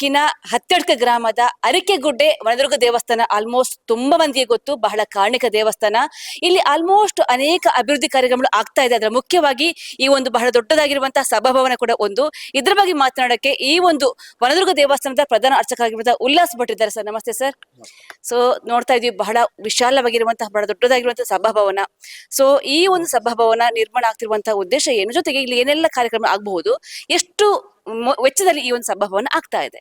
ತಾಲೂಕಿನ ಹತ್ತಡ್ಕ ಗ್ರಾಮದ ಅರಿಕೆಗುಡ್ಡೆ ವನದುರ್ಗ ದೇವಸ್ಥಾನ ಆಲ್ಮೋಸ್ಟ್ ತುಂಬಾ ಮಂದಿಗೆ ಗೊತ್ತು, ಬಹಳ ಕಾರ್ಣಿಕ ದೇವಸ್ಥಾನ. ಇಲ್ಲಿ ಆಲ್ಮೋಸ್ಟ್ ಅನೇಕ ಅಭಿವೃದ್ಧಿ ಕಾರ್ಯಕ್ರಮಗಳು ಆಗ್ತಾ ಇದೆ. ಅದರ ಮುಖ್ಯವಾಗಿ ಈ ಒಂದು ಬಹಳ ದೊಡ್ಡದಾಗಿರುವಂತಹ ಸಭಾಭವನ ಕೂಡ ಒಂದು. ಇದ್ರ ಬಗ್ಗೆ ಮಾತನಾಡಕ್ಕೆ ಈ ಒಂದು ವನದುರ್ಗ ದೇವಸ್ಥಾನದ ಪ್ರಧಾನ ಅರ್ಚಕರಾಗಿರುವಂತಹ ಉಲ್ಲಾಸ್ ಭಟ್ ಇದ್ದಾರೆ ಸರ್. ನಮಸ್ತೆ ಸರ್. ಸೊ ನೋಡ್ತಾ ಇದೀವಿ ಬಹಳ ವಿಶಾಲವಾಗಿರುವಂತಹ, ಬಹಳ ದೊಡ್ಡದಾಗಿರುವಂತಹ ಸಭಾಭವನ. ಸೊ ಈ ಒಂದು ಸಭಾಭವನ ನಿರ್ಮಾಣ ಆಗ್ತಿರುವಂತಹ ಉದ್ದೇಶ ಏನು? ಜೊತೆಗೆ ಇಲ್ಲಿ ಏನೆಲ್ಲ ಕಾರ್ಯಕ್ರಮ ಆಗಬಹುದು? ಎಷ್ಟು ವೆಚ್ಚದಲ್ಲಿ ಈ ಒಂದು ಸಂಭವವನ್ನು ಆಗ್ತಾ ಇದೆ.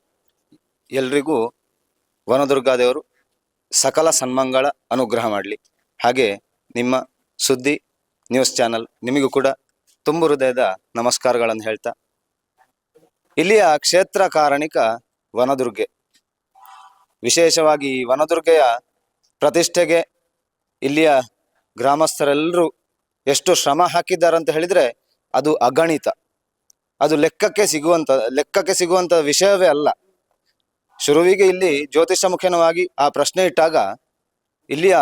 ಎಲ್ರಿಗೂ ವನದುರ್ಗಾದೇವರು ಸಕಲ ಸನ್ಮಂಗಳ ಅನುಗ್ರಹ ಮಾಡಲಿ. ಹಾಗೆ ನಿಮ್ಮ ಸುದ್ದಿ, ನ್ಯೂಸ್ ಚಾನೆಲ್ ನಿಮಗೂ ಕೂಡ ತುಂಬು ಹೃದಯದ ನಮಸ್ಕಾರಗಳನ್ನು ಹೇಳ್ತಾ. ಇಲ್ಲಿಯ ಕ್ಷೇತ್ರ ಕಾರಣಿಕ ವನದುರ್ಗೆ. ವಿಶೇಷವಾಗಿ ಈ ವನದುರ್ಗೆಯ ಪ್ರತಿಷ್ಠೆಗೆ ಇಲ್ಲಿಯ ಗ್ರಾಮಸ್ಥರೆಲ್ಲರೂ ಎಷ್ಟು ಶ್ರಮ ಹಾಕಿದ್ದಾರೆ ಅಂತ ಹೇಳಿದ್ರೆ ಅದು ಅಗಣಿತ. ಅದು ಲೆಕ್ಕಕ್ಕೆ ಸಿಗುವಂತ ಲೆಕ್ಕಕ್ಕೆ ಸಿಗುವಂತ ವಿಷಯವೇ ಅಲ್ಲ. ಶುರುವಿಗೆ ಇಲ್ಲಿ ಜ್ಯೋತಿಷ ಮುಖ್ಯನವಾಗಿ ಆ ಪ್ರಶ್ನೆ ಇಟ್ಟಾಗ ಇಲ್ಲಿಯ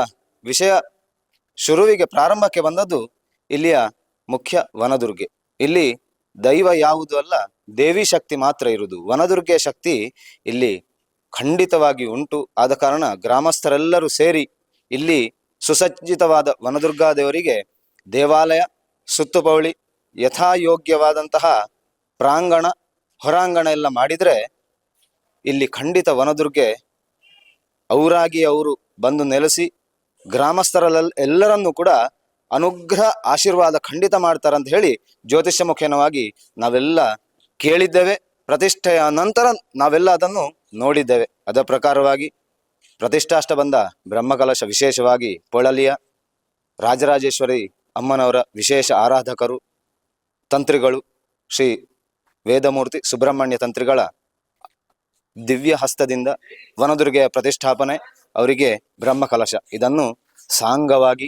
ವಿಷಯ ಶುರುವಿಗೆ ಪ್ರಾರಂಭಕ್ಕೆ ಬಂದದ್ದು ಇಲ್ಲಿಯ ಮುಖ್ಯ ವನದುರ್ಗೆ. ಇಲ್ಲಿ ದೈವ ಯಾವುದು ಅಲ್ಲ, ದೇವಿ ಶಕ್ತಿ ಮಾತ್ರ ಇರುವುದು. ವನದುರ್ಗೆಯ ಶಕ್ತಿ ಇಲ್ಲಿ ಖಂಡಿತವಾಗಿ ಉಂಟು. ಆದ ಕಾರಣ ಗ್ರಾಮಸ್ಥರೆಲ್ಲರೂ ಸೇರಿ ಇಲ್ಲಿ ಸುಸಜ್ಜಿತವಾದ ವನದುರ್ಗಾ ದೇವರಿಗೆ ದೇವಾಲಯ ಸುತ್ತುಪೌಳಿ ಯಥಾಯೋಗ್ಯವಾದಂತಹ ಪ್ರಾಂಗಣ, ಹೊರಾಂಗಣ ಎಲ್ಲ ಮಾಡಿದರೆ ಇಲ್ಲಿ ಖಂಡಿತ ವನದುರ್ಗೆ ಅವರಾಗಿ ಅವರು ಬಂದು ನೆಲೆಸಿ ಗ್ರಾಮಸ್ಥರಲ್ಲ, ಎಲ್ಲರನ್ನೂ ಕೂಡ ಅನುಗ್ರಹ, ಆಶೀರ್ವಾದ ಖಂಡಿತ ಮಾಡ್ತಾರಂತ ಹೇಳಿ ಜ್ಯೋತಿಷ್ಯ ಮುಖೇನವಾಗಿ ನಾವೆಲ್ಲ ಕೇಳಿದ್ದೇವೆ. ಪ್ರತಿಷ್ಠೆಯ ನಂತರ ನಾವೆಲ್ಲ ಅದನ್ನು ನೋಡಿದ್ದೇವೆ. ಅದರ ಪ್ರಕಾರವಾಗಿ ಪ್ರತಿಷ್ಠಾಷ್ಟ ಬಂದ ಬ್ರಹ್ಮಕಲಶ ವಿಶೇಷವಾಗಿ ಪೊಳಲಿಯ ರಾಜರಾಜೇಶ್ವರಿ ಅಮ್ಮನವರ ವಿಶೇಷ ಆರಾಧಕರು, ತಂತ್ರಿಗಳು ಶ್ರೀ ವೇದಮೂರ್ತಿ ಸುಬ್ರಹ್ಮಣ್ಯ ತಂತ್ರಿಗಳ ದಿವ್ಯ ಹಸ್ತದಿಂದ ವನದುರ್ಗೆಯ ಪ್ರತಿಷ್ಠಾಪನೆ ಅವರಿಗೆ ಬ್ರಹ್ಮಕಲಶ. ಇದನ್ನು ಸಾಂಗವಾಗಿ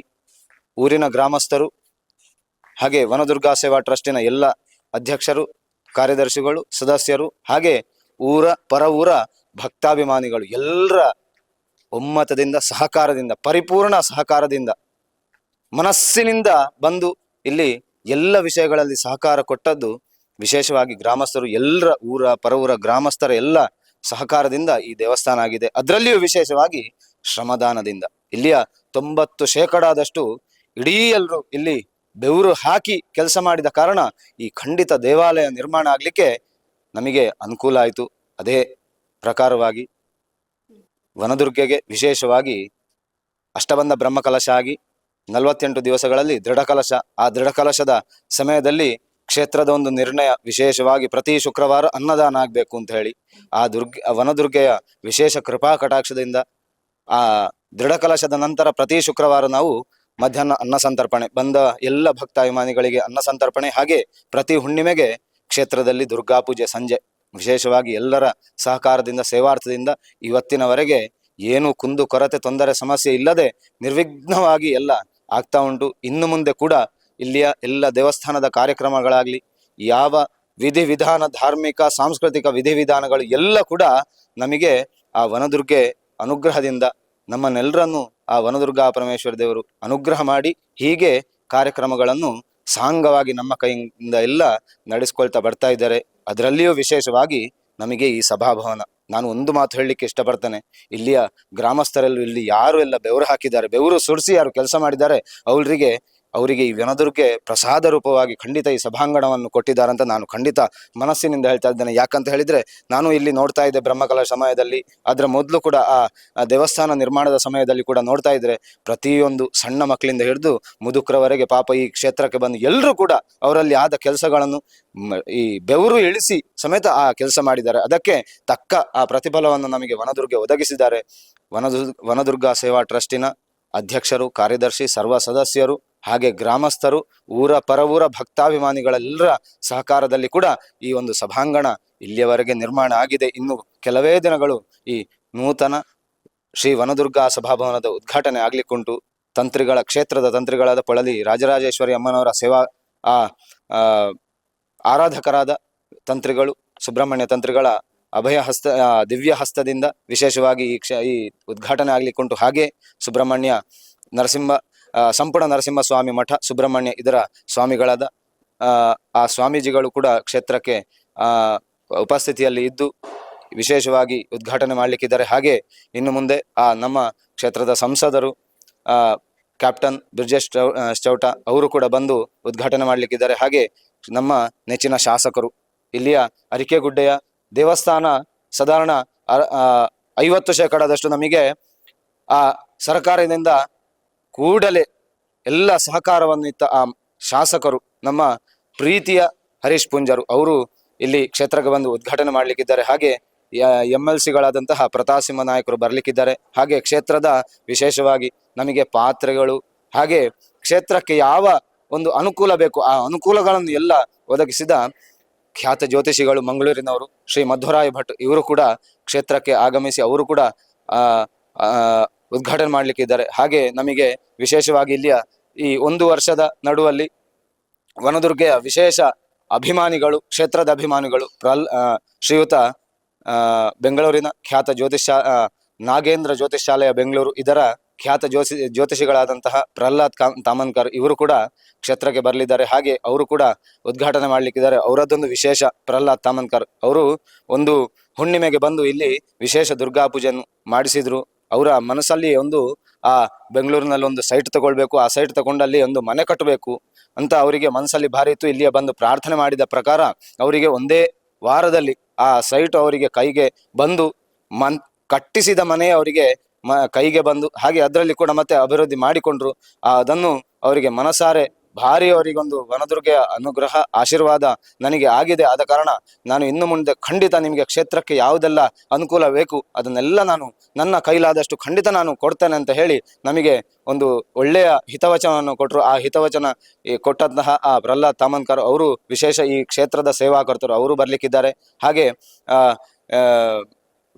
ಊರಿನ ಗ್ರಾಮಸ್ಥರು ಹಾಗೆ ವನದುರ್ಗಾ ಸೇವಾ ಟ್ರಸ್ಟಿನ ಎಲ್ಲ ಅಧ್ಯಕ್ಷರು, ಕಾರ್ಯದರ್ಶಿಗಳು, ಸದಸ್ಯರು ಹಾಗೆ ಊರ, ಪರ ಊರ ಭಕ್ತಾಭಿಮಾನಿಗಳು ಎಲ್ಲರ ಒಮ್ಮತದಿಂದ, ಸಹಕಾರದಿಂದ, ಪರಿಪೂರ್ಣ ಸಹಕಾರದಿಂದ ಮನಸ್ಸಿನಿಂದ ಬಂದು ಇಲ್ಲಿ ಎಲ್ಲ ವಿಷಯಗಳಲ್ಲಿ ಸಹಕಾರ ಕೊಟ್ಟದ್ದು ವಿಶೇಷವಾಗಿ ಗ್ರಾಮಸ್ಥರು ಎಲ್ಲರ ಊರ ಪರವೂರ ಗ್ರಾಮಸ್ಥರ ಎಲ್ಲ ಸಹಕಾರದಿಂದ ಈ ದೇವಸ್ಥಾನ ಆಗಿದೆ. ಅದರಲ್ಲಿಯೂ ವಿಶೇಷವಾಗಿ ಶ್ರಮದಾನದಿಂದ. ಇಲ್ಲಿಯ ತೊಂಬತ್ತು ಶೇಕಡಾದಷ್ಟು ಇಡೀ ಎಲ್ಲರೂ ಇಲ್ಲಿ ಬೆವರು ಹಾಕಿ ಕೆಲಸ ಮಾಡಿದ ಕಾರಣ ಈ ಖಂಡಿತ ದೇವಾಲಯ ನಿರ್ಮಾಣ ಆಗ್ಲಿಕ್ಕೆ ನಮಗೆ ಅನುಕೂಲ ಆಯಿತು. ಅದೇ ಪ್ರಕಾರವಾಗಿ ವನದುರ್ಗೆಗೆ ವಿಶೇಷವಾಗಿ ಅಷ್ಟಬಂಧ ಬ್ರಹ್ಮಕಲಶ ಆಗಿ ನಲವತ್ತೆಂಟು ದಿವಸಗಳಲ್ಲಿ ದೃಢಕಲಶ, ಆ ದೃಢಕಲಶದ ಸಮಯದಲ್ಲಿ ಕ್ಷೇತ್ರದ ಒಂದು ನಿರ್ಣಯ ವಿಶೇಷವಾಗಿ ಪ್ರತಿ ಶುಕ್ರವಾರ ಅನ್ನದಾನ ಆಗ್ಬೇಕು ಅಂತ ಹೇಳಿ ಆ ದುರ್ಗ ವನದುರ್ಗೆಯ ವಿಶೇಷ ಕೃಪಾ ಕಟಾಕ್ಷದಿಂದ ಆ ದೃಢಕಲಶದ ನಂತರ ಪ್ರತಿ ಶುಕ್ರವಾರ ನಾವು ಮಧ್ಯಾಹ್ನ ಅನ್ನ ಸಂತರ್ಪಣೆ, ಬಂದ ಎಲ್ಲ ಭಕ್ತಾಭಿಮಾನಿಗಳಿಗೆ ಅನ್ನ ಸಂತರ್ಪಣೆ ಹಾಗೆ ಪ್ರತಿ ಹುಣ್ಣಿಮೆಗೆ ಕ್ಷೇತ್ರದಲ್ಲಿ ದುರ್ಗಾ ಪೂಜೆ ಸಂಜೆ, ವಿಶೇಷವಾಗಿ ಎಲ್ಲರ ಸಹಕಾರದಿಂದ, ಸೇವಾರ್ಥದಿಂದ ಇವತ್ತಿನವರೆಗೆ ಏನು ಕುಂದು ಕೊರತೆ, ತೊಂದರೆ, ಸಮಸ್ಯೆ ಇಲ್ಲದೆ ನಿರ್ವಿಘ್ನವಾಗಿ ಎಲ್ಲ ಆಗ್ತಾ ಉಂಟು. ಇನ್ನು ಮುಂದೆ ಕೂಡ ಇಲ್ಲಿಯ ಎಲ್ಲ ದೇವಸ್ಥಾನದ ಕಾರ್ಯಕ್ರಮಗಳಾಗ್ಲಿ, ಯಾವ ವಿಧಿವಿಧಾನ ಧಾರ್ಮಿಕ, ಸಾಂಸ್ಕೃತಿಕ ವಿಧಿವಿಧಾನಗಳು ಎಲ್ಲ ಕೂಡ ನಮಗೆ ಆ ವನದುರ್ಗೆ ಅನುಗ್ರಹದಿಂದ ನಮ್ಮನ್ನೆಲ್ಲರನ್ನು ಆ ವನದುರ್ಗಾ ಪರಮೇಶ್ವರ ದೇವರು ಅನುಗ್ರಹ ಮಾಡಿ ಹೀಗೆ ಕಾರ್ಯಕ್ರಮಗಳನ್ನು ಸಾಂಗವಾಗಿ ನಮ್ಮ ಕೈಯಿಂದ ಎಲ್ಲ ನಡೆಸ್ಕೊಳ್ತಾ ಬರ್ತಾ ಇದ್ದಾರೆ. ಅದರಲ್ಲಿಯೂ ವಿಶೇಷವಾಗಿ ನಮಗೆ ಈ ಸಭಾಭವನ. ನಾನು ಒಂದು ಮಾತು ಹೇಳಲಿಕ್ಕೆ ಇಷ್ಟಪಡ್ತೇನೆ. ಇಲ್ಲಿಯ ಗ್ರಾಮಸ್ಥರಲ್ಲೂ ಇಲ್ಲಿ ಯಾರು ಎಲ್ಲ ಬೆವರು ಹಾಕಿದ್ದಾರೆ, ಬೆವರು ಸುರಿಸಿ ಯಾರು ಕೆಲಸ ಮಾಡಿದ್ದಾರೆ, ಅವರಿಗೆ ಅವರಿಗೆ ಈ ವನದುರ್ಗೆ ಪ್ರಸಾದ ರೂಪವಾಗಿ ಖಂಡಿತ ಈ ಸಭಾಂಗಣವನ್ನು ಕೊಟ್ಟಿದ್ದಾರೆ ಅಂತ ನಾನು ಖಂಡಿತ ಮನಸ್ಸಿನಿಂದ ಹೇಳ್ತಾ ಇದ್ದೇನೆ. ಯಾಕಂತ ಹೇಳಿದ್ರೆ ನಾನು ಇಲ್ಲಿ ನೋಡ್ತಾ ಇದ್ದೆ ಬ್ರಹ್ಮಕಲಾ ಸಮಯದಲ್ಲಿ. ಅದರ ಮೊದಲು ಕೂಡ ಆ ದೇವಸ್ಥಾನ ನಿರ್ಮಾಣದ ಸಮಯದಲ್ಲಿ ಕೂಡ ನೋಡ್ತಾ ಇದ್ದರೆ ಪ್ರತಿಯೊಂದು ಸಣ್ಣ ಮಕ್ಕಳಿಂದ ಹಿಡಿದು ಮುದುಕರವರೆಗೆ ಪಾಪ ಈ ಕ್ಷೇತ್ರಕ್ಕೆ ಬಂದು ಎಲ್ಲರೂ ಕೂಡ ಅವರಲ್ಲಿ ಆದ ಕೆಲಸಗಳನ್ನು ಈ ಬೆವರು ಇಳಿಸಿ ಸಮೇತ ಆ ಕೆಲಸ ಮಾಡಿದ್ದಾರೆ. ಅದಕ್ಕೆ ತಕ್ಕ ಆ ಪ್ರತಿಫಲವನ್ನು ನಮಗೆ ವನದುರ್ಗೆ ಒದಗಿಸಿದ್ದಾರೆ. ವನದುರ್ ವನದುರ್ಗ ಸೇವಾ ಟ್ರಸ್ಟಿನ ಅಧ್ಯಕ್ಷರು, ಕಾರ್ಯದರ್ಶಿ, ಸರ್ವ ಸದಸ್ಯರು ಹಾಗೆ ಗ್ರಾಮಸ್ಥರು, ಊರ ಪರವೂರ ಭಕ್ತಾಭಿಮಾನಿಗಳೆಲ್ಲರ ಸಹಕಾರದಲ್ಲಿ ಕೂಡ ಈ ಒಂದು ಸಭಾಂಗಣ ಇಲ್ಲಿಯವರೆಗೆ ನಿರ್ಮಾಣ ಆಗಿದೆ. ಇನ್ನು ಕೆಲವೇ ದಿನಗಳು ಈ ನೂತನ ಶ್ರೀ ವನದುರ್ಗಾ ಸಭಾಭವನದ ಉದ್ಘಾಟನೆ ಆಗ್ಲಿಕ್ಕುಂಟು. ತಂತ್ರಿಗಳ, ಕ್ಷೇತ್ರದ ತಂತ್ರಿಗಳಾದ ಪೊಳಲಿ ರಾಜರಾಜೇಶ್ವರಿ ಅಮ್ಮನವರ ಸೇವಾ, ಆ ಆರಾಧಕರಾದ ತಂತ್ರಿಗಳು, ಸುಬ್ರಹ್ಮಣ್ಯ ತಂತ್ರಿಗಳ ಅಭಯ ಹಸ್ತ ದಿವ್ಯ ಹಸ್ತದಿಂದ ವಿಶೇಷವಾಗಿ ಈ ಕ್ಷ, ಈ ಉದ್ಘಾಟನೆ ಆಗ್ಲಿಕ್ಕುಂಟು. ಹಾಗೆ ಸುಬ್ರಹ್ಮಣ್ಯ ನರಸಿಂಹ ಆ, ಸಂಪೂರ್ಣ ನರಸಿಂಹ ಸ್ವಾಮಿ ಮಠ ಸುಬ್ರಹ್ಮಣ್ಯ ಇದರ ಸ್ವಾಮಿಗಳಾದ ಆ, ಸ್ವಾಮೀಜಿಗಳು ಕೂಡ ಕ್ಷೇತ್ರಕ್ಕೆ ಆ ಉಪಸ್ಥಿತಿಯಲ್ಲಿ ಇದ್ದು ವಿಶೇಷವಾಗಿ ಉದ್ಘಾಟನೆ ಮಾಡಲಿಕ್ಕಿದ್ದಾರೆ. ಹಾಗೆ ಇನ್ನು ಮುಂದೆ ಆ ನಮ್ಮ ಕ್ಷೇತ್ರದ ಸಂಸದರು ಕ್ಯಾಪ್ಟನ್ ಬ್ರಿಜೇಶ್ ಚೌಟ ಅವರು ಕೂಡ ಬಂದು ಉದ್ಘಾಟನೆ ಮಾಡಲಿಕ್ಕಿದ್ದಾರೆ. ಹಾಗೆ ನಮ್ಮ ನೆಚ್ಚಿನ ಶಾಸಕರು ಇಲ್ಲಿಯ ಅರಿಕೆಗುಡ್ಡೆಯ ದೇವಸ್ಥಾನ ಸಾಧಾರಣ ಐವತ್ತು ಶೇಕಡದಷ್ಟು ನಮಗೆ ಆ ಸರ್ಕಾರದಿಂದ ಕೂಡಲೇ ಎಲ್ಲ ಸಹಕಾರವನ್ನು ಇತ್ತ ಆ ಶಾಸಕರು, ನಮ್ಮ ಪ್ರೀತಿಯ ಹರೀಶ್ ಪುಂಜರು, ಅವರು ಇಲ್ಲಿ ಕ್ಷೇತ್ರಕ್ಕೆ ಬಂದು ಉದ್ಘಾಟನೆ ಮಾಡಲಿಕ್ಕಿದ್ದಾರೆ. ಹಾಗೆ ಎಂ ಎಲ್ ಸಿಗಳಾದಂತಹ ಪ್ರತಾಸಿಂಹ ನಾಯಕರು ಬರಲಿಕ್ಕಿದ್ದಾರೆ. ಹಾಗೆ ಕ್ಷೇತ್ರದ ವಿಶೇಷವಾಗಿ ನಮಗೆ ಪಾತ್ರೆಗಳು, ಹಾಗೆ ಕ್ಷೇತ್ರಕ್ಕೆ ಯಾವ ಒಂದು ಅನುಕೂಲ ಬೇಕು, ಆ ಅನುಕೂಲಗಳನ್ನು ಎಲ್ಲ ಒದಗಿಸಿದ ಖ್ಯಾತ ಜ್ಯೋತಿಷಿಗಳು ಮಂಗಳೂರಿನವರು ಶ್ರೀ ಮಧ್ವರಾಯ ಭಟ್, ಇವರು ಕೂಡ ಕ್ಷೇತ್ರಕ್ಕೆ ಆಗಮಿಸಿ, ಅವರು ಕೂಡ ಉದ್ಘಾಟನೆ ಮಾಡಲಿಕ್ಕಿದ್ದಾರೆ. ಹಾಗೆ ನಮಗೆ ವಿಶೇಷವಾಗಿ ಇಲ್ಲಿಯ ಈ ಒಂದು ವರ್ಷದ ನಡುವಲ್ಲಿ ವನದುರ್ಗೆಯ ವಿಶೇಷ ಅಭಿಮಾನಿಗಳು, ಕ್ಷೇತ್ರದ ಅಭಿಮಾನಿಗಳು, ಪ್ರಲ್ ಶ್ರೀಯುತ ಬೆಂಗಳೂರಿನ ಖ್ಯಾತ ಜ್ಯೋತಿಷ ನಾಗೇಂದ್ರ ಜ್ಯೋತಿಷ್ ಶಾಲೆಯ ಬೆಂಗಳೂರು, ಇದರ ಖ್ಯಾತ ಜ್ಯೋತಿ ಜ್ಯೋತಿಷಿಗಳಾದಂತಹ ಪ್ರಹ್ಲಾದ್ ತಾಮನ್ಕರ್ ಇವರು ಕೂಡ ಕ್ಷೇತ್ರಕ್ಕೆ ಬರಲಿದ್ದಾರೆ. ಹಾಗೆ ಅವರು ಕೂಡ ಉದ್ಘಾಟನೆ ಮಾಡಲಿಕ್ಕಿದ್ದಾರೆ. ಅವರದ್ದೊಂದು ವಿಶೇಷ ಪ್ರಹ್ಲಾದ್ ತಾಮನ್ಕರ್. ಅವರು ಒಂದು ಹುಣ್ಣಿಮೆಗೆ ಬಂದು ಇಲ್ಲಿ ವಿಶೇಷ ದುರ್ಗಾ ಪೂಜೆಯನ್ನು ಮಾಡಿಸಿದ್ರು. ಅವರ ಮನಸ್ಸಲ್ಲಿ ಒಂದು, ಆ, ಬೆಂಗಳೂರಿನಲ್ಲಿ ಒಂದು ಸೈಟ್ ತಗೊಳ್ಬೇಕು, ಆ ಸೈಟ್ ತಗೊಂಡಲ್ಲಿ ಒಂದು ಮನೆ ಕಟ್ಟಬೇಕು ಅಂತ ಅವರಿಗೆ ಮನಸ್ಸಲ್ಲಿ ಭಾರಿ ಇತ್ತು. ಇಲ್ಲಿಯ ಬಂದು ಪ್ರಾರ್ಥನೆ ಮಾಡಿದ ಪ್ರಕಾರ ಅವರಿಗೆ ಒಂದೇ ವಾರದಲ್ಲಿ ಆ ಸೈಟ್ ಅವರಿಗೆ ಕೈಗೆ ಬಂದು ಮನ್, ಕಟ್ಟಿಸಿದ ಮನೆ ಅವರಿಗೆ ಕೈಗೆ ಬಂದು, ಹಾಗೆ ಅದರಲ್ಲಿ ಕೂಡ ಮತ್ತೆ ಅಭಿವೃದ್ಧಿ ಮಾಡಿಕೊಂಡ್ರು. ಅದನ್ನು ಅವರಿಗೆ ಮನಸಾರೆ ಭಾರಿ ಅವರಿಗೊಂದು ವನದುರ್ಗೆಯ ಅನುಗ್ರಹ, ಆಶೀರ್ವಾದ ನನಗೆ ಆಗಿದೆ. ಆದ ಕಾರಣ ನಾನು ಇನ್ನು ಮುಂದೆ ಖಂಡಿತ ನಿಮಗೆ ಕ್ಷೇತ್ರಕ್ಕೆ ಯಾವುದೆಲ್ಲ ಅನುಕೂಲ ಬೇಕು, ಅದನ್ನೆಲ್ಲ ನಾನು ನನ್ನ ಕೈಲಾದಷ್ಟು ಖಂಡಿತ ನಾನು ಕೊಡ್ತೇನೆ ಅಂತ ಹೇಳಿ ನಮಗೆ ಒಂದು ಒಳ್ಳೆಯ ಹಿತವಚನವನ್ನು ಕೊಟ್ಟರು ಆ ಹಿತವಚನ ಈ ಕೊಟ್ಟಂತಹ ಆ ಪ್ರಹ್ಲಾದ್ ತಾಮನ್ಕರ್ ಅವರು ವಿಶೇಷ ಈ ಕ್ಷೇತ್ರದ ಸೇವಾಕರ್ತರು. ಅವರು ಬರಲಿಕ್ಕಿದ್ದಾರೆ. ಹಾಗೆ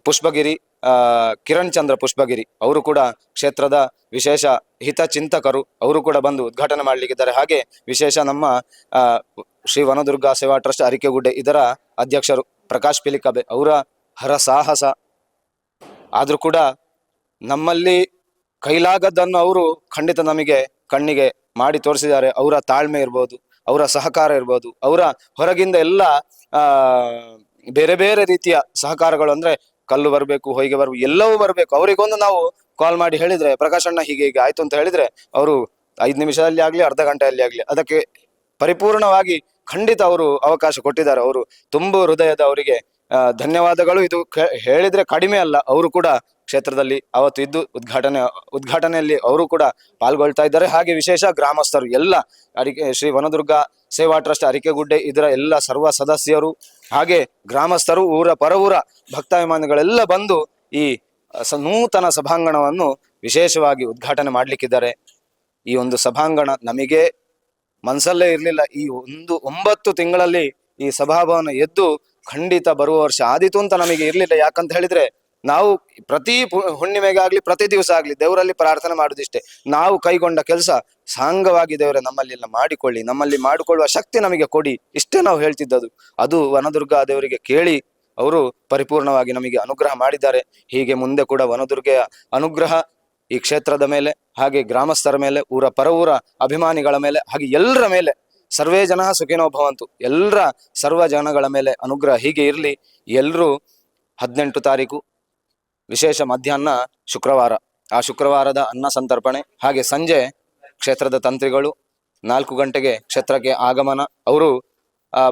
ಪುಷ್ಪಗಿರಿ ಕಿರಣ್ ಚಂದ್ರ ಪುಷ್ಪಗಿರಿ, ಅವರು ಕೂಡ ಕ್ಷೇತ್ರದ ವಿಶೇಷ ಹಿತಚಿಂತಕರು. ಅವರು ಕೂಡ ಬಂದು ಉದ್ಘಾಟನೆ ಮಾಡಲಿಕ್ಕಿದ್ದಾರೆ. ಹಾಗೆ ವಿಶೇಷ ನಮ್ಮ ಶ್ರೀ ವನದುರ್ಗ ಸೇವಾ ಟ್ರಸ್ಟ್ ಅರಿಕೆಗುಡ್ಡೆ, ಇದರ ಅಧ್ಯಕ್ಷರು ಪ್ರಕಾಶ್ ಪಿಲಿಕಬೆ, ಅವರ ಹರ ಸಾಹಸ. ಆದರೂ ಕೂಡ ನಮ್ಮಲ್ಲಿ ಕೈಲಾಗದ್ದನ್ನು ಅವರು ಖಂಡಿತ ನಮಗೆ ಕಣ್ಣಿಗೆ ಮಾಡಿ ತೋರಿಸಿದ್ದಾರೆ. ಅವರ ತಾಳ್ಮೆ ಇರ್ಬೋದು, ಅವರ ಸಹಕಾರ ಇರ್ಬೋದು, ಅವರ ಹೊರಗಿಂದ ಎಲ್ಲ ಬೇರೆ ಬೇರೆ ರೀತಿಯ ಸಹಕಾರಗಳು ಅಂದ್ರೆ ಕಲ್ಲು ಬರಬೇಕು, ಹೊಯ್ಗೆ ಬರಬೇಕು, ಎಲ್ಲವೂ ಬರಬೇಕು. ಅವರಿಗೊಂದು ನಾವು ಕಾಲ್ ಮಾಡಿ ಹೇಳಿದ್ರೆ, ಪ್ರಕಾಶ್ ಅಣ್ಣ ಹೀಗೆ ಹೀಗೆ ಆಯ್ತು ಅಂತ ಹೇಳಿದ್ರೆ, ಅವರು ಐದು ನಿಮಿಷದಲ್ಲಿ ಆಗ್ಲಿ, ಅರ್ಧ ಗಂಟೆಯಲ್ಲಿ ಆಗಲಿ, ಅದಕ್ಕೆ ಪರಿಪೂರ್ಣವಾಗಿ ಖಂಡಿತ ಅವರು ಅವಕಾಶ ಕೊಟ್ಟಿದ್ದಾರೆ. ಅವರು ತುಂಬ ಹೃದಯದ ಅವರಿಗೆ ಧನ್ಯವಾದಗಳು. ಇದು ಹೇಳಿದ್ರೆ ಕಡಿಮೆ ಅಲ್ಲ, ಅವರು ಕೂಡ ಕ್ಷೇತ್ರದಲ್ಲಿ ಅವತ್ತು ಇದ್ದು ಉದ್ಘಾಟನೆ, ಉದ್ಘಾಟನೆಯಲ್ಲಿ ಅವರು ಕೂಡ ಪಾಲ್ಗೊಳ್ತಾ ಇದ್ದಾರೆ. ಹಾಗೆ ವಿಶೇಷ ಗ್ರಾಮಸ್ಥರು, ಎಲ್ಲ ಅಡಿಕೆ, ಶ್ರೀ ವನದುರ್ಗ ಸೇವಾ ಟ್ರಸ್ಟ್ ಅರಿಕೆಗುಡ್ಡೆ ಇದರ ಎಲ್ಲ ಸರ್ವ ಸದಸ್ಯರು, ಹಾಗೆ ಗ್ರಾಮಸ್ಥರು, ಊರ ಪರವೂರ ಭಕ್ತಾಭಿಮಾನಿಗಳೆಲ್ಲ ಬಂದು ಈ ನೂತನ ಸಭಾಂಗಣವನ್ನು ವಿಶೇಷವಾಗಿ ಉದ್ಘಾಟನೆ ಮಾಡಲಿಕ್ಕಿದ್ದಾರೆ. ಈ ಒಂದು ಸಭಾಂಗಣ ನಮಗೆ ಮನಸ್ಸಲ್ಲೇ ಇರಲಿಲ್ಲ. ಈ ಒಂದು ಒಂಬತ್ತು ತಿಂಗಳಲ್ಲಿ ಈ ಸಭಾಭವನ ಎದ್ದು ಖಂಡಿತ ಬರುವ ವರ್ಷ ಆದಿತು ಅಂತ ನಮಗೆ ಇರಲಿಲ್ಲ. ಯಾಕಂತ ಹೇಳಿದ್ರೆ ನಾವು ಪ್ರತಿ ಹುಣ್ಣಿಮೆಗಾಗ್ಲಿ, ಪ್ರತಿ ದಿವಸ ಆಗ್ಲಿ ದೇವರಲ್ಲಿ ಪ್ರಾರ್ಥನೆ ಮಾಡುದಿಷ್ಟೇ ನಾವು ಕೈಗೊಂಡ ಕೆಲಸ ಸಾಂಗವಾಗಿ ದೇವರೇ ನಮ್ಮಲ್ಲಿ ಎಲ್ಲ ಮಾಡಿಕೊಳ್ಳಿ. ನಮ್ಮಲ್ಲಿ ಮಾಡಿಕೊಳ್ಳುವ ಶಕ್ತಿ ನಮಗೆ ಕೊಡಿ. ಇಷ್ಟೇ ನಾವು ಹೇಳ್ತಿದ್ದದು. ಅದು ವನದುರ್ಗಾ ದೇವರಿಗೆ ಕೇಳಿ ಅವರು ಪರಿಪೂರ್ಣವಾಗಿ ನಮಗೆ ಅನುಗ್ರಹ ಮಾಡಿದ್ದಾರೆ. ಹೀಗೆ ಮುಂದೆ ಕೂಡ ವನದುರ್ಗೆಯ ಅನುಗ್ರಹ ಈ ಕ್ಷೇತ್ರದ ಮೇಲೆ, ಹಾಗೆ ಗ್ರಾಮಸ್ಥರ ಮೇಲೆ, ಊರ ಪರವೂರ ಅಭಿಮಾನಿಗಳ ಮೇಲೆ, ಹಾಗೆ ಎಲ್ಲರ ಮೇಲೆ. ಸರ್ವೇ ಜನ ಸುಖಿನೋ ಭವಂತು. ಎಲ್ಲರ ಸರ್ವ ಜನಗಳ ಮೇಲೆ ಅನುಗ್ರಹ ಹೀಗೆ ಇರಲಿ. ಎಲ್ಲರೂ ಹದಿನೆಂಟು ತಾರೀಕು ವಿಶೇಷ ಮಧ್ಯಾಹ್ನ ಶುಕ್ರವಾರ. ಆ ಶುಕ್ರವಾರದ ಅನ್ನ ಸಂತರ್ಪಣೆ ಹಾಗೆ ಸಂಜೆ ಕ್ಷೇತ್ರದ ತಂತ್ರಿಗಳು ನಾಲ್ಕು ಗಂಟೆಗೆ ಕ್ಷೇತ್ರಕ್ಕೆ ಆಗಮನ. ಅವರು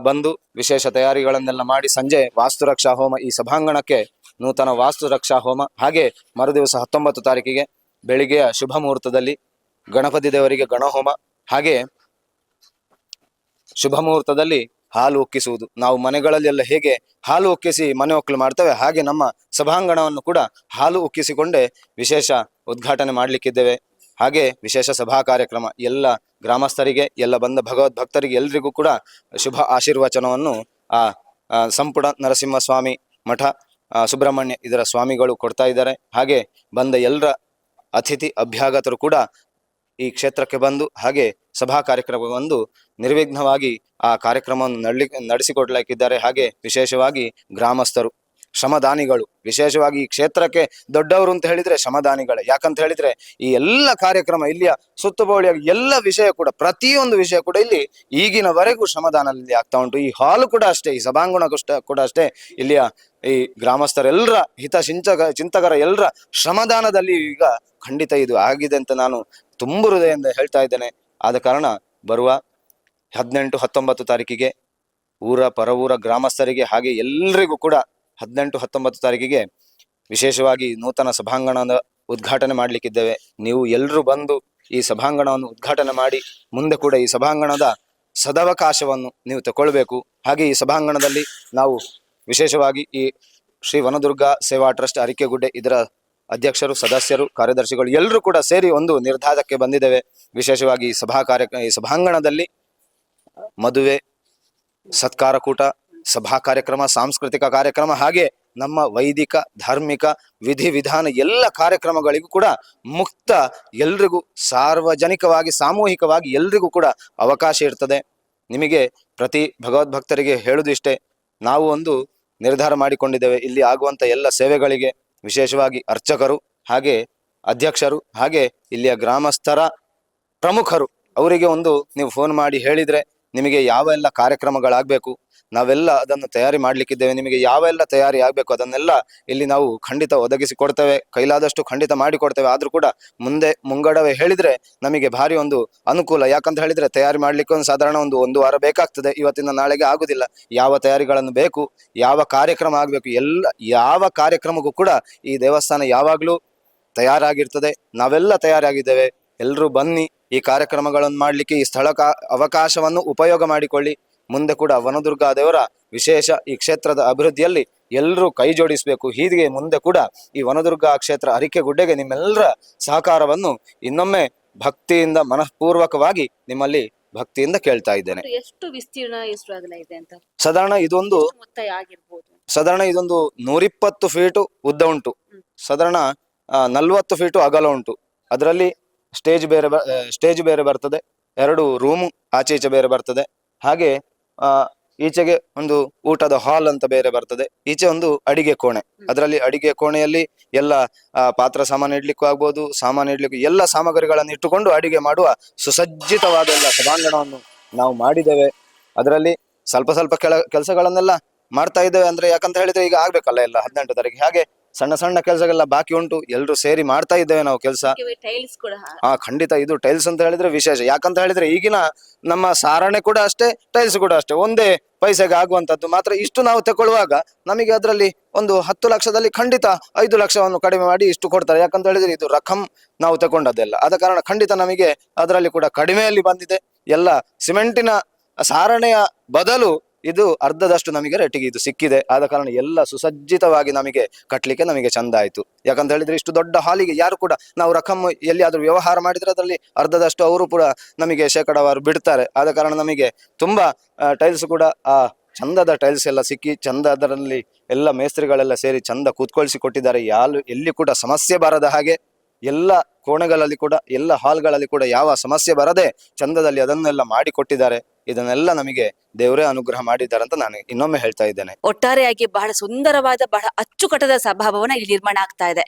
ಬಂದು ವಿಶೇಷ ತಯಾರಿಗಳನ್ನೆಲ್ಲ ಮಾಡಿ ಸಂಜೆ ವಾಸ್ತು ರಕ್ಷಾ ಹೋಮ ಈ ಸಭಾಂಗಣಕ್ಕೆ ನೂತನ ವಾಸ್ತು ರಕ್ಷಾ ಹೋಮ ಹಾಗೆ ಮರುದಿವಸ ಹತ್ತೊಂಬತ್ತು ತಾರೀಕಿಗೆ ಬೆಳಿಗ್ಗೆಯ ಶುಭ ಮುಹೂರ್ತದಲ್ಲಿ ಗಣಪತಿ ದೇವರಿಗೆ ಗಣಹೋಮ ಹಾಗೆ ಶುಭ ಮುಹೂರ್ತದಲ್ಲಿ ಹಾಲು ಒಕ್ಕಿಸುವುದು. ನಾವು ಮನೆಗಳಲ್ಲೆಲ್ಲ ಹೇಗೆ ಹಾಲು ಒಕ್ಕಿಸಿ ಮನೆ ಒಕ್ಕಲು ಮಾಡ್ತೇವೆ, ಹಾಗೆ ನಮ್ಮ ಸಭಾಂಗಣವನ್ನು ಕೂಡ ಹಾಲು ಉಕ್ಕಿಸಿಕೊಂಡೇ ವಿಶೇಷ ಉದ್ಘಾಟನೆ ಮಾಡಲಿಕ್ಕಿದ್ದೇವೆ. ಹಾಗೆ ವಿಶೇಷ ಸಭಾ ಕಾರ್ಯಕ್ರಮ ಎಲ್ಲ ಗ್ರಾಮಸ್ಥರಿಗೆ, ಎಲ್ಲ ಬಂದ ಭಗವದ್ ಭಕ್ತರಿಗೆ ಎಲ್ರಿಗೂ ಕೂಡ ಶುಭ ಆಶೀರ್ವಚನವನ್ನು ಆ ಸಂಪುಟ ಸಂಪುಟ ನರಸಿಂಹಸ್ವಾಮಿ ಮಠ ಸುಬ್ರಹ್ಮಣ್ಯ ಇದರ ಸ್ವಾಮಿಗಳು ಕೊಡ್ತಾ ಇದ್ದಾರೆ. ಹಾಗೆ ಬಂದ ಎಲ್ಲರ ಅತಿಥಿ ಅಭ್ಯಾಗತರು ಕೂಡ ಈ ಕ್ಷೇತ್ರಕ್ಕೆ ಬಂದು ಹಾಗೆ ಸಭಾ ಕಾರ್ಯಕ್ರಮ ಬಂದು ನಿರ್ವಿಘ್ನವಾಗಿ ಆ ಕಾರ್ಯಕ್ರಮವನ್ನು ನಡಲಿ, ನಡೆಸಿಕೊಡ್ಲಿಕ್ಕಿದ್ದಾರೆ. ಹಾಗೆ ವಿಶೇಷವಾಗಿ ಗ್ರಾಮಸ್ಥರು, ಶ್ರಮದಾನಿಗಳು. ವಿಶೇಷವಾಗಿ ಈ ಕ್ಷೇತ್ರಕ್ಕೆ ದೊಡ್ಡವರು ಅಂತ ಹೇಳಿದ್ರೆ ಶ್ರಮದಾನಿಗಳು. ಯಾಕಂತ ಹೇಳಿದ್ರೆ ಈ ಎಲ್ಲ ಕಾರ್ಯಕ್ರಮ ಇಲ್ಲಿಯ ಸುತ್ತಬೌಳಿಯ ಎಲ್ಲ ವಿಷಯ ಕೂಡ, ಪ್ರತಿಯೊಂದು ವಿಷಯ ಕೂಡ ಇಲ್ಲಿ ಈಗಿನವರೆಗೂ ಶ್ರಮದಾನದಲ್ಲಿ ಆಗ್ತಾ ಉಂಟು. ಈ ಹಾಲು ಕೂಡ ಅಷ್ಟೇ, ಈ ಸಭಾಂಗಣ ಕೂಡ ಅಷ್ಟೇ ಇಲ್ಲಿಯ ಈ ಗ್ರಾಮಸ್ಥರೆಲ್ಲರ ಹಿತ ಚಿಂತಕ ಚಿಂತಕರ ಎಲ್ಲರ ಶ್ರಮದಾನದಲ್ಲಿ ಈಗ ಖಂಡಿತ ಇದು ಆಗಿದೆ ಅಂತ ನಾನು ತುಂಬು ಹೃದಯದಿಂದ ಹೇಳ್ತಾ ಇದ್ದೇನೆ. ಆದ ಕಾರಣ ಬರುವ ಹದಿನೆಂಟು ಹತ್ತೊಂಬತ್ತು ತಾರೀಕಿಗೆ ಊರ ಪರವೂರ ಗ್ರಾಮಸ್ಥರಿಗೆ ಹಾಗೆ ಎಲ್ರಿಗೂ ಕೂಡ ಹದಿನೆಂಟು ಹತ್ತೊಂಬತ್ತು ತಾರೀಕಿಗೆ ವಿಶೇಷವಾಗಿ ನೂತನ ಸಭಾಂಗಣದ ಉದ್ಘಾಟನೆ ಮಾಡಲಿಕ್ಕಿದ್ದೇವೆ. ನೀವು ಎಲ್ಲರೂ ಬಂದು ಈ ಸಭಾಂಗಣವನ್ನು ಉದ್ಘಾಟನೆ ಮಾಡಿ ಮುಂದೆ ಕೂಡ ಈ ಸಭಾಂಗಣದ ಸದವಕಾಶವನ್ನು ನೀವು ತಗೊಳ್ಬೇಕು. ಹಾಗೆ ಈ ಸಭಾಂಗಣದಲ್ಲಿ ನಾವು ವಿಶೇಷವಾಗಿ ಈ ಶ್ರೀ ವನದುರ್ಗ ಸೇವಾ ಟ್ರಸ್ಟ್ ಅರಿಕೆಗುಡ್ಡೆ ಇದರ ಅಧ್ಯಕ್ಷರು, ಸದಸ್ಯರು, ಕಾರ್ಯದರ್ಶಿಗಳು ಎಲ್ಲರೂ ಕೂಡ ಸೇರಿ ಒಂದು ನಿರ್ಧಾರಕ್ಕೆ ಬಂದಿದ್ದೇವೆ. ವಿಶೇಷವಾಗಿ ಸಭಾ ಕಾರ್ಯ, ಈ ಸಭಾಂಗಣದಲ್ಲಿ ಮದುವೆ, ಸತ್ಕಾರಕೂಟ, ಸಭಾ ಕಾರ್ಯಕ್ರಮ, ಸಾಂಸ್ಕೃತಿಕ ಕಾರ್ಯಕ್ರಮ ಹಾಗೆ ನಮ್ಮ ವೈದಿಕ, ಧಾರ್ಮಿಕ ವಿಧಿವಿಧಾನ ಎಲ್ಲ ಕಾರ್ಯಕ್ರಮಗಳಿಗೂ ಕೂಡ ಮುಕ್ತ, ಎಲ್ರಿಗೂ ಸಾರ್ವಜನಿಕವಾಗಿ, ಸಾಮೂಹಿಕವಾಗಿ ಎಲ್ರಿಗೂ ಕೂಡ ಅವಕಾಶ ಇರ್ತದೆ. ನಿಮಗೆ ಪ್ರತಿ ಭಗವದ್ಭಕ್ತರಿಗೆ ಹೇಳುದು ಇಷ್ಟೇ. ನಾವು ಒಂದು ನಿರ್ಧಾರ ಮಾಡಿಕೊಂಡಿದ್ದೇವೆ. ಇಲ್ಲಿ ಆಗುವಂತ ಎಲ್ಲ ಸೇವೆಗಳಿಗೆ ವಿಶೇಷವಾಗಿ ಅರ್ಚಕರು, ಹಾಗೆ ಅಧ್ಯಕ್ಷರು, ಹಾಗೆ ಇಲ್ಲಿಯ ಗ್ರಾಮಸ್ಥರ ಪ್ರಮುಖರು. ಅವರಿಗೆ ಒಂದು ನೀವು ಫೋನ್ ಮಾಡಿ ಹೇಳಿದ್ರೆ ನಿಮಗೆ ಯಾವ ಎಲ್ಲ ಕಾರ್ಯಕ್ರಮಗಳಾಗಬೇಕು ನಾವೆಲ್ಲ ಅದನ್ನು ತಯಾರಿ ಮಾಡಲಿಕ್ಕಿದ್ದೇವೆ. ನಿಮಗೆ ಯಾವೆಲ್ಲ ತಯಾರಿ ಆಗಬೇಕು ಅದನ್ನೆಲ್ಲ ಇಲ್ಲಿ ನಾವು ಖಂಡಿತ ಒದಗಿಸಿ ಕೊಡ್ತೇವೆ. ಕೈಲಾದಷ್ಟು ಖಂಡಿತ ಮಾಡಿಕೊಡ್ತೇವೆ ಆದರೂ ಕೂಡ ಮುಂದೆ ಮುಂಗಡವೇ ಹೇಳಿದ್ರೆ ನಮಗೆ ಭಾರಿ ಒಂದು ಅನುಕೂಲ. ಯಾಕಂತ ಹೇಳಿದ್ರೆ ತಯಾರಿ ಮಾಡ್ಲಿಕ್ಕೆ ಒಂದು ಸಾಧಾರಣ ಒಂದು ಒಂದು ವಾರ ಬೇಕಾಗ್ತದೆ. ಇವತ್ತಿನ ನಾಳೆಗೆ ಆಗುದಿಲ್ಲ. ಯಾವ ತಯಾರಿಗಳನ್ನು ಬೇಕು, ಯಾವ ಕಾರ್ಯಕ್ರಮ ಆಗಬೇಕು, ಎಲ್ಲ ಯಾವ ಕಾರ್ಯಕ್ರಮಕ್ಕೂ ಕೂಡ ಈ ದೇವಸ್ಥಾನ ಯಾವಾಗಲೂ ತಯಾರಾಗಿರ್ತದೆ. ನಾವೆಲ್ಲ ತಯಾರಾಗಿದ್ದೇವೆ. ಎಲ್ಲರೂ ಬನ್ನಿ ಈ ಕಾರ್ಯಕ್ರಮಗಳನ್ನು ಮಾಡಲಿಕ್ಕೆ ಈ ಸ್ಥಳ ಅವಕಾಶವನ್ನು ಉಪಯೋಗ ಮಾಡಿಕೊಳ್ಳಿ. ಮುಂದೆ ಕೂಡ ವನದುರ್ಗಾ ದೇವರ ವಿಶೇಷ ಈ ಕ್ಷೇತ್ರದ ಅಭಿವೃದ್ಧಿಯಲ್ಲಿ ಎಲ್ಲರೂ ಕೈ ಜೋಡಿಸಬೇಕು. ಹೀಗೆ ಮುಂದೆ ಕೂಡ ಈ ವನದುರ್ಗಾ ಕ್ಷೇತ್ರ ಅರಿಕೆಗುಡ್ಡೆಗೆ ನಿಮ್ಮೆಲ್ಲರ ಸಹಕಾರವನ್ನು ಇನ್ನೊಮ್ಮೆ ಭಕ್ತಿಯಿಂದ ಮನಃಪೂರ್ವಕವಾಗಿ ನಿಮ್ಮಲ್ಲಿ ಭಕ್ತಿಯಿಂದ ಕೇಳ್ತಾ ಇದ್ದೇನೆ. ಎಷ್ಟು ವಿಸ್ತೀರ್ಣ ಎಷ್ಟು ಅಗಲ ಇದೆ ಅಂತ? ಸಾಧಾರಣ ಇದೊಂದು ಸಾಧಾರಣ ಇದೊಂದು ನೂರಿಪ್ಪತ್ತು ಫೀಟು ಉದ್ದ ಉಂಟು. ಸಾಧಾರಣ ನಲ್ವತ್ತು ಫೀಟು ಅಗಲ ಉಂಟು. ಅದರಲ್ಲಿ ಸ್ಟೇಜ್ ಬೇರೆ ಸ್ಟೇಜ್ ಬೇರೆ ಬರ್ತದೆ. ಎರಡು ರೂಮ್ ಆಚೆ ಈಚೆ ಬೇರೆ ಬರ್ತದೆ. ಹಾಗೆ ಆ ಈಚೆಗೆ ಒಂದು ಊಟದ ಹಾಲ್ ಅಂತ ಬೇರೆ ಬರ್ತದೆ. ಈಚೆ ಒಂದು ಅಡಿಗೆ ಕೋಣೆ. ಅದರಲ್ಲಿ ಅಡಿಗೆ ಕೋಣೆಯಲ್ಲಿ ಎಲ್ಲ ಪಾತ್ರ ಸಾಮಾನು ಇಡ್ಲಿಕ್ಕೂ ಆಗ್ಬೋದು ಸಾಮಾನು ಇಡ್ಲಿಕ್ಕೂ ಎಲ್ಲ ಸಾಮಗ್ರಿಗಳನ್ನು ಇಟ್ಟುಕೊಂಡು ಅಡಿಗೆ ಮಾಡುವ ಸುಸಜ್ಜಿತವಾದ ಎಲ್ಲ ಸಭಾಂಗಣವನ್ನು ನಾವು ಮಾಡಿದ್ದೇವೆ. ಅದರಲ್ಲಿ ಸ್ವಲ್ಪ ಸ್ವಲ್ಪ ಕೆಲ ಕೆಲಸಗಳನ್ನೆಲ್ಲ ಮಾಡ್ತಾ ಇದ್ದೇವೆ. ಅಂದ್ರೆ ಯಾಕಂತ ಹೇಳಿದ್ರೆ ಈಗ ಆಗ್ಬೇಕಲ್ಲ ಎಲ್ಲ ಹದಿನೆಂಟು ತಾರೀಕು ಹಾಗೆ ಸಣ್ಣ ಸಣ್ಣ ಕೆಲಸಗಳೆಲ್ಲ ಬಾಕಿ ಉಂಟು. ಎಲ್ಲರೂ ಸೇರಿ ಮಾಡ್ತಾ ಇದ್ದೇವೆ ನಾವು ಕೆಲಸ. ಟೈಲ್ಸ್ ಕೂಡ ಹಾ. ಖಂಡಿತ ಇದು ಟೈಲ್ಸ್ ಅಂತ ಹೇಳಿದ್ರೆ ವಿಶೇಷ. ಯಾಕಂತ ಹೇಳಿದ್ರೆ ಈಗಿನ ನಮ್ಮ ಸಾರಣೆ ಕೂಡ ಅಷ್ಟೇ ಟೈಲ್ಸ್ ಕೂಡ ಅಷ್ಟೇ. ಒಂದೇ ಪೈಸೆಗೆ ಆಗುವಂತದ್ದು ಮಾತ್ರ. ಇಷ್ಟು ನಾವು ತಗೊಳ್ಳುವಾಗ ನಮಗೆ ಅದರಲ್ಲಿ ಒಂದು ಹತ್ತು ಲಕ್ಷದಲ್ಲಿ ಖಂಡಿತ ಐದು ಲಕ್ಷವನ್ನು ಕಡಿಮೆ ಮಾಡಿ ಇಷ್ಟು ಕೊಡ್ತಾರೆ. ಯಾಕಂತ ಹೇಳಿದ್ರೆ ಇದು ರಕಮ್ ನಾವು ತಗೊಂಡದ್ದೆಲ್ಲ ಆದ ಕಾರಣ ಖಂಡಿತ ನಮಗೆ ಅದರಲ್ಲಿ ಕೂಡ ಕಡಿಮೆಯಲ್ಲಿ ಬಂದಿದೆ. ಎಲ್ಲ ಸಿಮೆಂಟಿನ ಸಾರಣೆಯ ಬದಲು ಇದು ಅರ್ಧದಷ್ಟು ನಮಗೆ ರೇಟಿಗೆ ಇದು ಸಿಕ್ಕಿದೆ. ಆದ ಕಾರಣ ಎಲ್ಲ ಸುಸಜ್ಜಿತವಾಗಿ ನಮಗೆ ಕಟ್ಟಲಿಕ್ಕೆ ನಮಗೆ ಚಂದ ಆಯಿತು. ಯಾಕಂತ ಹೇಳಿದ್ರೆ ಇಷ್ಟು ದೊಡ್ಡ ಹಾಲಿಗೆ ಯಾರು ಕೂಡ ನಾವು ರಕಮ್ ಎಲ್ಲಿಯಾದರೂ ವ್ಯವಹಾರ ಮಾಡಿದರೆ ಅದರಲ್ಲಿ ಅರ್ಧದಷ್ಟು ಅವರು ಕೂಡ ನಮಗೆ ಶೇಕಡಾವಾರು ಬಿಡ್ತಾರೆ. ಆದ ಕಾರಣ ನಮಗೆ ತುಂಬ ಟೈಲ್ಸ್ ಕೂಡ, ಆ, ಚಂದದ ಟೈಲ್ಸ್ ಎಲ್ಲ ಸಿಕ್ಕಿ ಚಂದ ಅದರಲ್ಲಿ ಎಲ್ಲ ಮೇಸ್ತ್ರಿಗಳೆಲ್ಲ ಸೇರಿ ಚಂದ ಕೂತ್ಕೊಳಿಸಿ ಕೊಟ್ಟಿದ್ದಾರೆ. ಯಾರು ಎಲ್ಲಿ ಕೂಡ ಸಮಸ್ಯೆ ಬರದ ಹಾಗೆ ಎಲ್ಲ ಕೋಣೆಗಳಲ್ಲಿ ಕೂಡ, ಎಲ್ಲ ಹಾಲ್ಗಳಲ್ಲಿ ಕೂಡ ಯಾವ ಸಮಸ್ಯೆ ಬರದೆ ಚಂದದಲ್ಲಿ ಅದನ್ನೆಲ್ಲ ಮಾಡಿಕೊಟ್ಟಿದ್ದಾರೆ ಇದನ್ನೆಲ್ಲ ನಮಗೆ ದೇವರೇ ಅನುಗ್ರಹ ಮಾಡಿದ್ದಾರೆ ಅಂತ ನಾನು ಇನ್ನೊಮ್ಮೆ ಹೇಳ್ತಾ ಇದ್ದೇನೆ. ಒಟ್ಟಾರೆಯಾಗಿ ಬಹಳ ಸುಂದರವಾದ, ಬಹಳ ಅಚ್ಚುಕಟ್ಟದ ಸಭಾಭವನ ಇಲ್ಲಿ ನಿರ್ಮಾಣ ಆಗ್ತಾ ಇದೆ.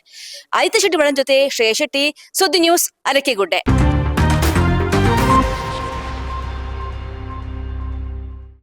ಆಯ್ತು ಶೆಟ್ಟಿ ಜೊತೆ ಶ್ರೇಯ ಶೆಟ್ಟಿ, ಸುದ್ದಿ ನ್ಯೂಸ್ ಅರಕೆಗುಡ್ಡೆ